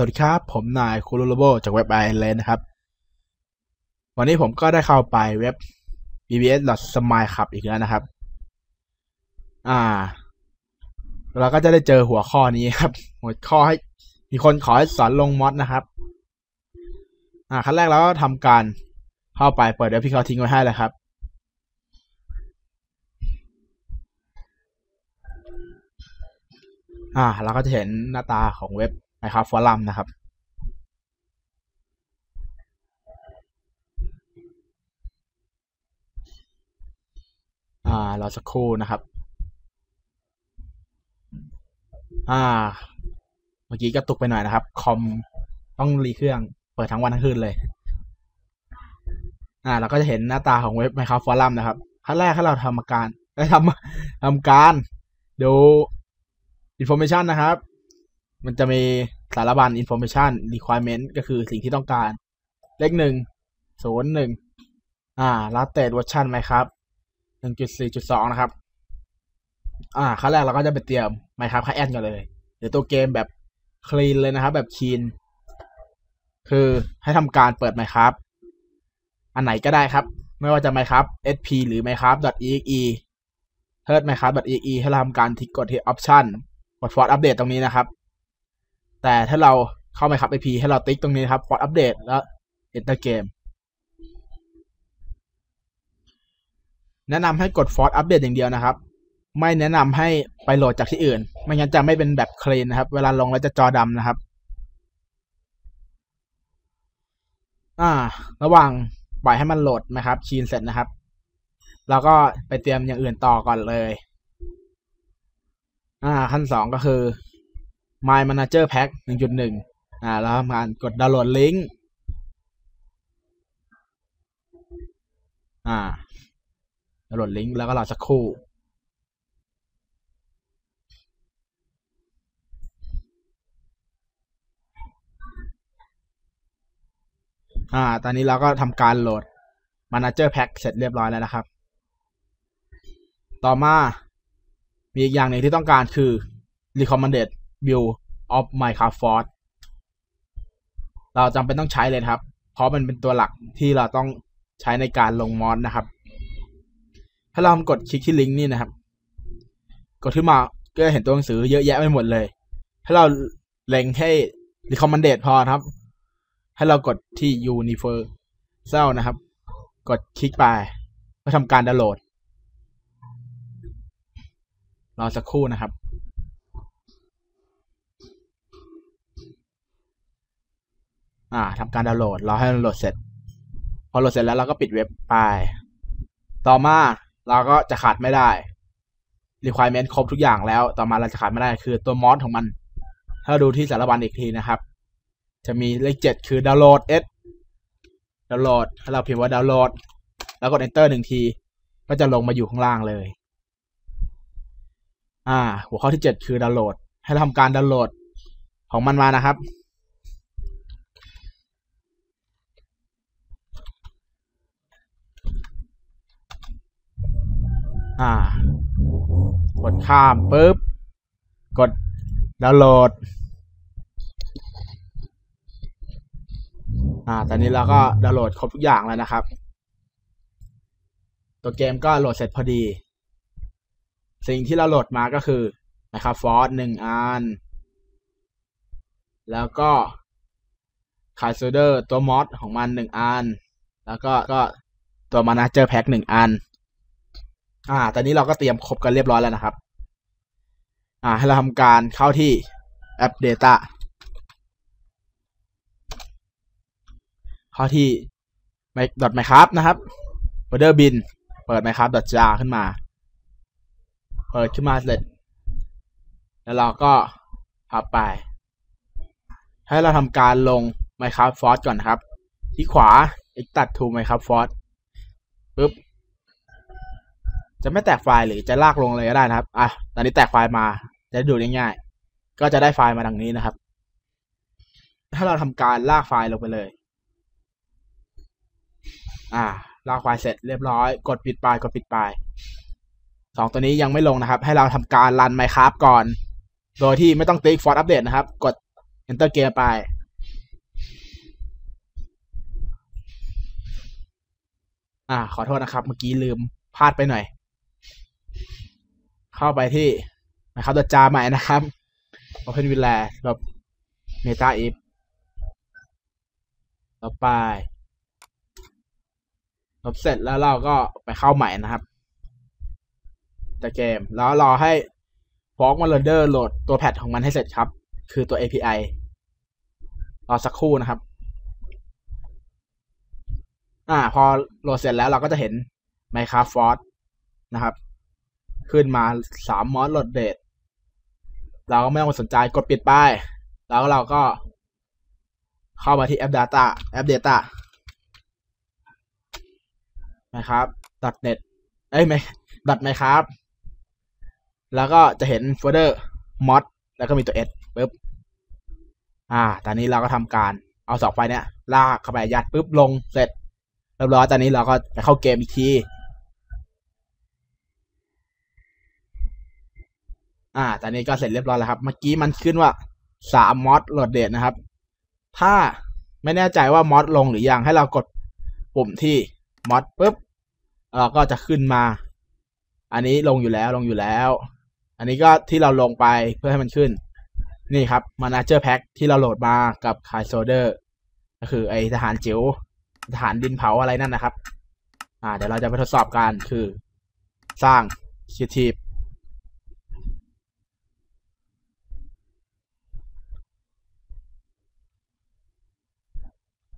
วัสดีครับ ผมนายคูรูโรโบจากเว็บไอเลนนะครับ วันนี้ผมก็ได้เข้าไปเว็บ bbs.smile ครับอีกแล้วนะครับ อ่า เราก็จะได้เจอหัวข้อนี้ครับ หัวข้อให้มีคนขอให้สอนลงมอดนะครับ อ่าขั้นแรกเราก็ทำการเข้าไปเปิดเว็บที่เขาทิ้งไว้ให้เลยครับ อ่า เราก็จะเห็นหน้าตาของเว็บ นะครับฟอรัมนะครับ อ่ารอสักครู่นะครับ อ่า เมื่อกี้กระตุกไปหน่อยนะครับ คอมต้องรีเครื่องเปิดทั้งวันทั้งคืนเลย อ่า เราก็จะเห็นหน้าตาของเว็บ Minecraft Forum นะครับขั้นแรกให้เราทำการได้ทำทำการดู information นะครับ มันจะมีสารบัญ information requirement ก็คือสิ่งที่ต้องการ เลขหนึ่งศูนย์หนึ่งอ่า latest version ไหมครับหนึ่งจุดสี่จุดสองนะครับ อ่าขั้นแรกเราก็จะไปเตรียม Minecraft ค่าแอดกันเลยหรือตัวเกมแบบ clean เลยนะครับ แบบ clean คือให้ทำการเปิด Minecraft อันไหนก็ได้ครับ ไม่ว่าจะ Minecraft SP หรือ Minecraft .exe เทิร์ด Minecraft .exe ให้เราทำการทิกกดที่ option กด force update ตรงนี้นะครับ แต่ถ้าเราเข้า Minecraft IP ให้เราติ๊กตรงนี้ครับ force update แล้ว enter game แนะนำให้กด force update อย่างเดียวนะครับ ไม่แนะนำให้ไปโหลดจากที่อื่น ไม่งั้นจะไม่เป็นแบบ clean นะครับ เวลาลงแล้วจะจอดำนะครับ อ่า ระหว่างปล่อยให้มันโหลดนะครับชีนเสร็จนะครับ เราก็ไปเตรียมอย่างอื่นต่อก่อนเลย อ่า ขั้นสองก็คือ My Manager Pack 1.1 อ่าแล้วทำการกดดาวน์โหลดลิงก์อ่าดาวน์โหลดลิงก์แล้วก็รอสักครู่อ่า ตอนนี้เราก็ทำการโหลด Manager Pack เสร็จเรียบร้อยแล้วนะครับ ต่อมา มีอีกอย่างหนึ่งที่ต้องการคือ recommended build of Minecraft Force เราจำเป็นต้องใช้เลยครับ เพราะมันเป็นตัวหลักที่เราต้องใช้ในการลงมอดนะครับ ถ้าเรากดคลิกที่ลิงก์นี่นะครับ กดขึ้นมาก็จะเห็นตัวหนังสือเยอะแยะไปหมดเลย ถ้าเราเล็งให้ recommended พอครับ ให้เรากดที่ universal นะครับ กดคลิกไปเพื่อทำการดาวน์โหลดรอสักครู่นะครับ อ่าทำการดาวน์โหลดรอให้มันโหลดเสร็จ พอโหลดเสร็จแล้วเราก็ปิดเว็บไป ต่อมาเราก็จะขาดไม่ได้ requirement ครบทุกอย่างแล้ว ต่อมาเราจะขาดไม่ได้คือตัวมอสของมัน ถ้าดูที่สารบัญอีกทีนะครับ จะมีเลขเจ็ดคือดาวน์โหลด S ดาวน์โหลดถ้าเราพิมพ์ว่าดาวน์โหลด แล้วกด enter หนึ่งที ก็จะลงมาอยู่ข้างล่างเลย อ่า หัวข้อที่เจ็ดคือดาวน์โหลด ให้เราทำการดาวน์โหลดของมันมานะครับ อ่า กดข้ามปุ๊บ กดดาวน์โหลด อ่า ตอนนี้เราก็ดาวน์โหลดครบทุกอย่างแล้วนะครับ ตัวเกมก็โหลดเสร็จพอดี สิ่งที่เราโหลดมาก็คือนะครับฟอร์หนึ่งอัน แล้วก็คายโซเดอร์ตัวมอดของมันหนึ่งอัน แล้วก็ก็ตัวมานาเจอร์แพ็กหนึ่งอัน อ่า ตอนนี้เราก็เตรียมครบกันเรียบร้อยแล้วนะครับ อ่า ให้เราทำการเข้าที่แอป Data เข้าที่ dot minecraft นะครับ order bin เปิด minecraft dot jar ขึ้นมา เปิดขึ้นมาเสร็จ แล้วเราก็พับไป ให้เราทำการลง minecraft force ก่อนนะครับ ที่ขวา extract to minecraft force ปึ๊บ จะไม่แตกไฟล์หรือจะลากลงเลยก็ได้นะครับ อะ ตอนนี้แตกไฟล์มา จะดูดง่ายๆ ก็จะได้ไฟล์มาดังนี้นะครับ ถ้าเราทำการลากไฟล์ลงไปเลย อ่า ลากไฟล์เสร็จเรียบร้อย กดปิดไปกดปิดไปสองตัวนี้ยังไม่ลงนะครับ ให้เราทำการรัน Minecraft ก่อน โดยที่ไม่ต้องติ๊ก Force Update นะครับ กด enter เกมไปอ่า ขอโทษนะครับ เมื่อกี้ลืมพลาดไปหน่อย เข้าไปที่นะครับตัวจาใหม่นะครับ Open w i l l a ลบ Meta if ต่อไปลบเสร็จแล้วเราก็ไปเข้าใหม่นะครับแต่เกม แล้วรอให้ฟอกมาเรนเดอร์โหลดตัวแพทของมันให้เสร็จครับ คือตัว API รอสักครู่นะครับ อ่า พอโหลดเสร็จแล้วเราก็จะเห็น Minecraft Force นะครับ ขึ้นมาสามมอสโหลดเดทเราก็ไม่ต้องสนใจกดปิดไป แล้วเราก็ เข้ามาที่แอป Data แอป Data นะครับ .net เอ้ยไม่ .my ครับ แล้วก็จะเห็นโฟลเดอร์ mod แล้วก็มีตัว s ปุ๊บ อ่า ตอนนี้เราก็ทำการเอาสองไฟเนี้ยลากเข้าไปยัดปุ๊บลงเสร็จเรียบร้อยตอนนี้เราก็จะเข้าเกมอีกที อ่าตอนนี้ก็เสร็จเรียบร้อยแล้วครับ เมื่อกี้มันขึ้นว่าสามมอดโหลดเดทนะครับ ถ้าไม่แน่ใจว่ามอดลงหรือยังให้เรากดปุ่มที่มอดปุ๊บเราก็จะขึ้นมา อันนี้ลงอยู่แล้วลงอยู่แล้ว อันนี้ก็ที่เราลงไปเพื่อให้มันขึ้น นี่ครับ Manager Pack ที่เราโหลดมากับ k a i s o d e r ก็คือไอทหารจิ๋วทหารดินเผาอะไรนั่นนะครับ อ่าเดี๋ยวเราจะไปทดสอบกันคือสร้าง Creative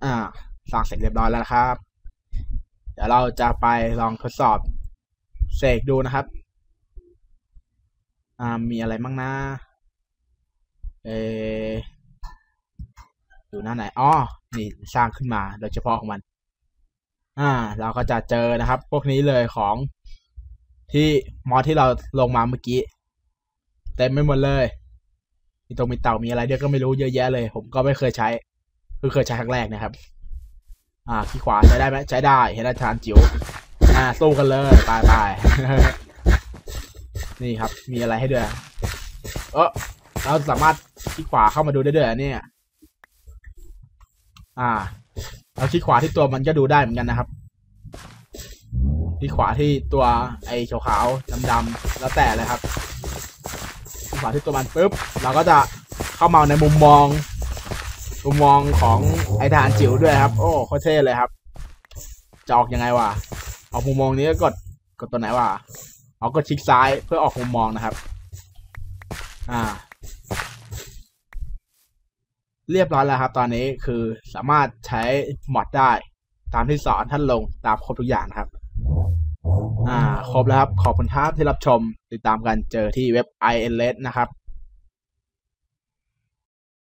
อ่าสร้างเสร็จเรียบร้อยแล้วนะครับ เดี๋ยวเราจะไปลองทดสอบเสกดูนะครับ อ่ามีอะไรบ้างนะ เออยู่หน้าไหนอ๋อนี่สร้างขึ้นมาโดยเฉพาะของมัน อ่า เราก็จะเจอนะครับ พวกนี้เลยของที่มอสที่เราลงมาเมื่อกี้เต็มไม่หมดเลยมีตรงมีเต่ามีอะไรเดียวก็ไม่รู้เยอะแยะเลย ผมก็ไม่เคยใช้ เพิ่งเคยใช้ครั้งแรกนะครับ อ่าขี้ขวาใช้ได้ไหมใช้ได้เห็นอาจารย์จิ๋วอ่าสู้กันเลยไปไปนี่ครับ มีอะไรให้ด้วยเออเราสามารถขี้ขวาเข้ามาดูได้ด้วยอันนี้อ่าเราขี้ขวาที่ตัวมันก็ดูได้เหมือนกันนะครับขี้ขวาที่ตัวไอ้ขาวๆดำๆแล้วแต่เลยครับขี้ขวาที่ตัวมันปุ๊บเราก็จะเข้ามาในมุมมอง มุมมองของไอทหารจิ๋วด้วยครับ โอ้โคตรเท่เลยครับจะออกยังไงวะออกมุมมองนี้ก็กดกดตัวไหนวะเอากดคลิกซ้ายเพื่อออกมุมมองนะครับ อ่า เรียบร้อยแล้วครับ ตอนนี้คือสามารถใช้มอดได้ ตามที่สอนท่านลงตามครบทุกอย่างนะครับ อ่า ครบแล้วครับ ขอบคุณครับที่รับชม ติดตามกันเจอที่เว็บ i n l e s นะครับ